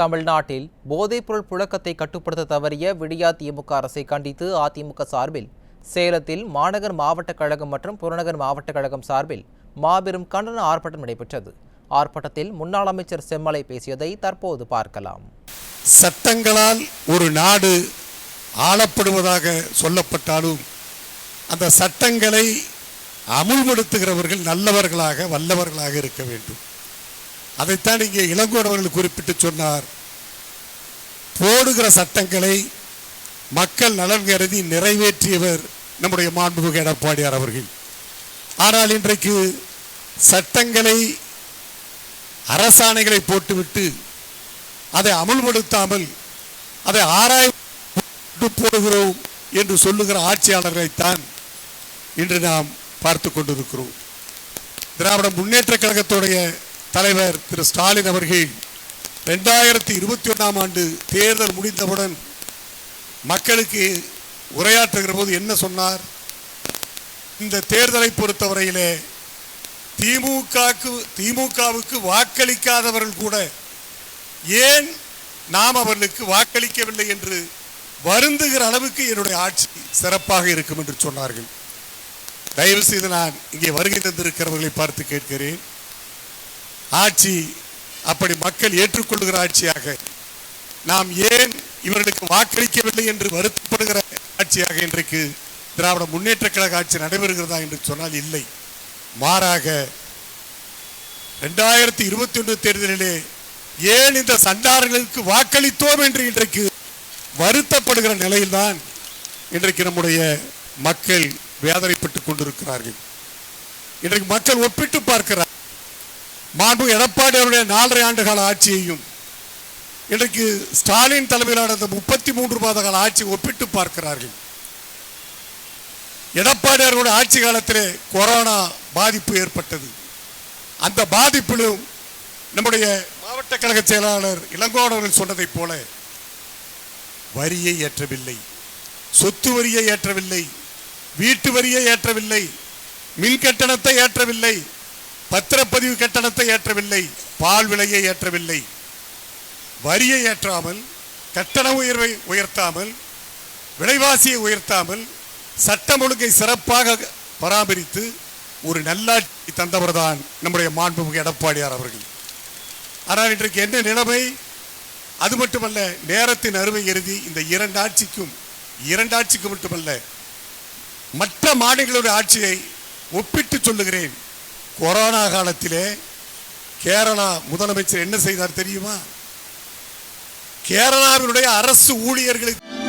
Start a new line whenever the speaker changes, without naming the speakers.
தமிழ்நாட்டில் போதைப்பொருள் புழக்கத்தை கட்டுப்படுத்த தவறிய விடியா திமுக அரசை கண்டித்து அதிமுக சார்பில் சேலத்தில் மாநகர் மாவட்ட கழகம் மற்றும் புறநகர் மாவட்ட கழகம் சார்பில் மாபெரும் கண்டன ஆர்ப்பாட்டம் நடைபெற்றது. ஆர்ப்பாட்டத்தில் முன்னாள் அமைச்சர் செம்மலை பேசியதை தற்போது பார்க்கலாம்.
சட்டங்களால் ஒரு நாடு ஆளப்படுவதாக சொல்லப்பட்டாலும் அந்த சட்டங்களை அமுல்படுத்துகிறவர்கள் நல்லவர்களாக வல்லவர்களாக இருக்க வேண்டும். அதைத்தான் இங்கே இளங்கோடவர்கள் குறிப்பிட்டு சொன்னார். போடுகிற சட்டங்களை மக்கள் நலன் கருதி நிறைவேற்றியவர் நம்முடைய மாண்புமிகு எடப்பாடியார் அவர்கள். ஆனால் இன்றைக்கு சட்டங்களை அரசாணைகளை போட்டுவிட்டு அதை அமுல்படுத்தாமல் அதை ஆராய்ந்து போடுகிறோம் என்று சொல்லுகிற ஆட்சியாளர்களைத்தான் இன்று நாம் பார்த்து கொண்டிருக்கிறோம். திராவிட முன்னேற்ற கழகத்துடைய தலைவர் திரு ஸ்டாலின் அவர்கள் ரெண்டாயிரத்தி இருபத்தி ஒன்றாம் ஆண்டு தேர்தல் முடிந்தவுடன் மக்களுக்கு உரையாற்றுகிற போது என்ன சொன்னார்? இந்த தேர்தலை பொறுத்தவரையிலே திமுகவுக்கு திமுகவுக்கு வாக்களிக்காதவர்கள் கூட ஏன் நாம் அவர்களுக்கு வாக்களிக்கவில்லை என்று வருந்துகிற அளவுக்கு என்னுடைய ஆட்சி சிறப்பாக இருக்கும் என்று சொன்னார்கள். தயவு செய்து நான் இங்கே வருகை தந்திருக்கிறவர்களை பார்த்து கேட்கிறேன். ஆட்சி அப்படி மக்கள் ஏற்றுக்கொள்கிற ஆட்சியாக நாம் ஏன் இவர்களுக்கு வாக்களிக்கவில்லை என்று வருத்தப்படுகிற ஆட்சியாக இன்றைக்கு திராவிட முன்னேற்ற கழக ஆட்சி நடைபெறுகிறதா என்று சொன்னால் இல்லை. மாறாக ரெண்டாயிரத்தி இருபத்தி ஒன்று தேர்தலிலே ஏன் இந்த சண்டாரர்களுக்கு வாக்களித்தோம் என்று இன்றைக்கு வருத்தப்படுகிற நிலையில்தான் இன்றைக்கு நம்முடைய மக்கள் வேதனைப்பட்டுக் கொண்டிருக்கிறார்கள். இன்றைக்கு மக்கள் ஒப்பிட்டு பார்க்கிறார் மாண்பு எடப்பாடி அவருடைய நாலரை ஆண்டு கால ஆட்சியையும் இன்றைக்கு ஸ்டாலின் தலைமையிலான முப்பத்தி மூன்று மாத கால ஆட்சி ஒப்பிட்டு பார்க்கிறார்கள். எடப்பாடி அவர்களுடைய ஆட்சி காலத்திலே கொரோனா பாதிப்பு ஏற்பட்டது. அந்த பாதிப்பிலும் நம்முடைய மாவட்ட கழக செயலாளர் இளங்கோடவர்கள் சொன்னதைப் போல வரியை ஏற்றவில்லை சொத்து வரியை ஏற்றவில்லை வீட்டு வரியை ஏற்றவில்லை மின் கட்டணத்தை ஏற்றவில்லை பத்திரப்பதிவு கட்டணத்தை ஏற்றவில்லை பால் விலையை ஏற்றவில்லை. வரியை ஏற்றாமல் கட்டண உயர்வை உயர்த்தாமல் விலைவாசியை உயர்த்தாமல் சட்டம் ஒழுங்கை சிறப்பாக பராமரித்து ஒரு நல்லாட்சி தந்தவர் தான் நம்முடைய மாண்புமிகு எடப்பாடியார் அவர்கள். ஆனால் இன்றைக்கு என்ன நிலைமை? அது மட்டுமல்ல நேரத்தின் அருமை எழுதி இந்த இரண்டு ஆட்சிக்கும் இரண்டு ஆட்சிக்கு மட்டுமல்ல மற்ற மாநிலங்களுடைய ஆட்சியை ஒப்பிட்டு சொல்லுகிறேன். கொரோனா காலத்திலே கேரளா முதலமைச்சர் என்ன செய்தார் தெரியுமா? கேரளாவினுடைய அரசு ஊழியர்களுக்கு